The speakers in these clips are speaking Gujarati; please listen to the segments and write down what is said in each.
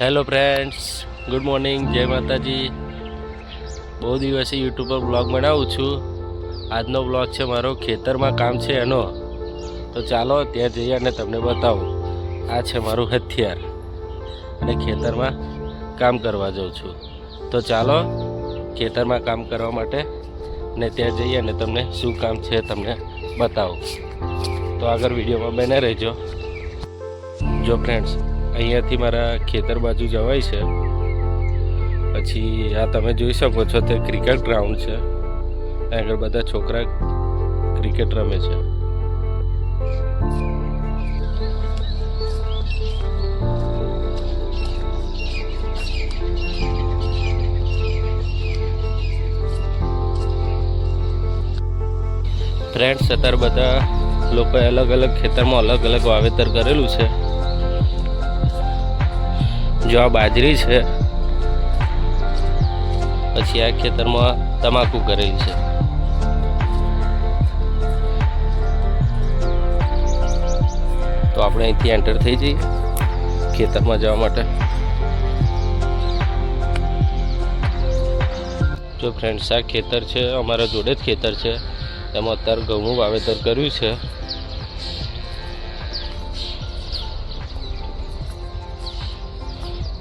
હેલો ફ્રેન્ડ્સ ગુડ મોર્નિંગ જય માતાજી બહુ દિવસે યુટ્યુબ પર બ્લોગ બનાવું છું. આજનો બ્લોગ છે મારો ખેતરમાં કામ છે એનો. તો ચાલો ત્યાં જઈએ અને તમને બતાવું. આ છે મારું હથિયાર. અને ખેતરમાં કામ કરવા જાઉં છું. તો ચાલો ખેતરમાં કામ કરવા માટે ને ત્યાં જઈએ અને તમને શું કામ છે તમને બતાવું. તો આગળ વિડીયોમાં બને રહેજો. જો ફ્રેન્ડ્સ અહીંયાથી મારા ખેતર બાજુ જવાય છે. પછી આ તમે જોઈ શકો છો તે ક્રિકેટ ગ્રાઉન્ડ છે. આગળ બધા છોકરા ક્રિકેટ રમે છે. ફ્રેન્ડ્સ અત્યારે બધા લોકોએ અલગ અલગ ખેતરમાં અલગ અલગ વાવેતર કરેલું છે. જો આ બાજરી છે, પછી આ ખેતરમાં તમાકુ કરેલી છે. તો આપણે અહીંથી એન્ટર થઈ જઈએ ખેતરમાં જવા માટે. જો ફ્રેન્ડ્સ આ ખેતર છે, અમારા જોડે જ ખેતર છે. એમાં અત્યારે ઘઉંનું વાવેતર કર્યું છે.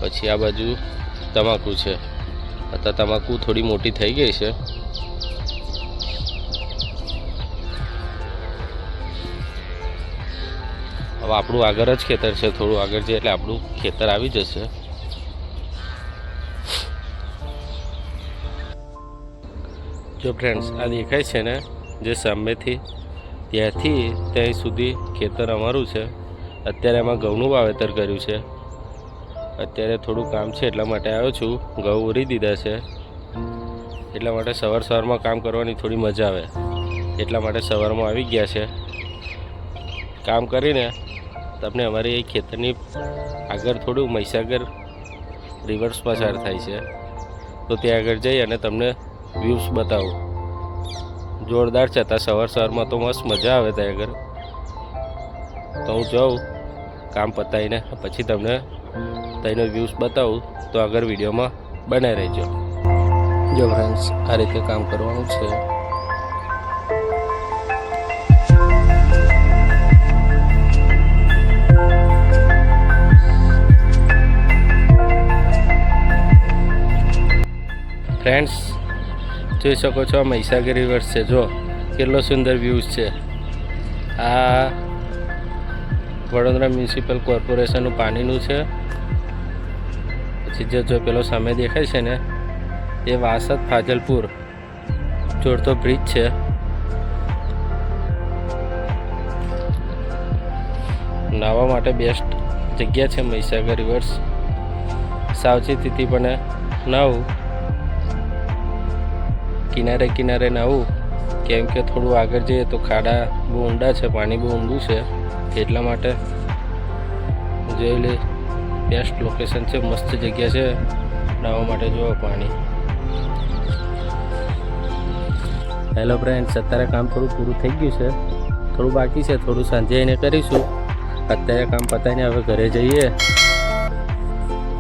પછી આ બાજુ તમાકુ છે. અત્યારે તમાકુ થોડી મોટી થઈ ગઈ છે. હવે આપણું આગળ જ ખેતર છે થોડું આગળ છે એટલે આપણું ખેતર આવી જશે. જો ફ્રેન્ડ્સ આ દેખાય છે ને, જે સામેથી, ત્યાંથી, ત્યાં સુધી ખેતર અમારું છે. અત્યારે એમાં ઘઉંનું વાવેતર કર્યું છે. અત્યારે થોડું કામ છે એટલા માટે આવ્યો છું. ઘઉં ઉરી દીધા છે. એટલા માટે સવાર સવારમાં કામ કરવાની થોડી મજા આવે. એટલા માટે સવારમાં આવી ગયા છે. કામ કરીને તમને અમારી એ ખેતરની આગળ થોડું મહીસાગર રિવર્સ પસાર થાય છે. તો ત્યાં આગળ જઈ અને તમને વ્યૂઝ બતાવું. જોરદાર છે. ત્યાં સવાર સવારમાં તો મસ્ત મજા આવે ત્યાં આગળ. તો હું જાઉં, કામ પતાવીને, પછી તમને તેનો વ્યૂઝ બતાવું, તો આગળ વિડીયોમાં બનાવી રહેજો. જો ફ્રેન્ડ્સ આ રીતે કામ કરવાનું છે. ફ્રેન્ડ્સ જોઈ શકો છો આ મહીસાગર રિવર્સ છે. જો, કેટલો સુંદર વ્યૂઝ છે. આ વડોદરા મ્યુનિસિપલ કોર્પોરેશનનું પાણીનું છે. જે જો પેલો સામે દેખાય છે ને, એ વાસદ ફાજલપુર. જોડતો બ્રિજ છે. નાવા માટે બેસ્ટ જગ્યા છે મહીસાગર રિવર્સ સાવચેતીથી પણ નાવું. કિનારે કિનારે નાવું. કેમ કે થોડું આગળ જઈએ તો ખાડા બહુ ઊંડા છે, પાણી બહુ ઊંડું છે. એટલા માટે જોઈ લે બેસ્ટ લોકેશન છે, મસ્ત જગ્યા છે નાવા માટે જુઓ પાણી. હેલો ફ્રેન્ડ્સ અત્યારે કામ થોડું પૂરું થઈ ગયું છે, થોડું બાકી છે, થોડું સાંજે એને કરીશું. અત્યારે કામ પતાવીને હવે ઘરે જઈએ.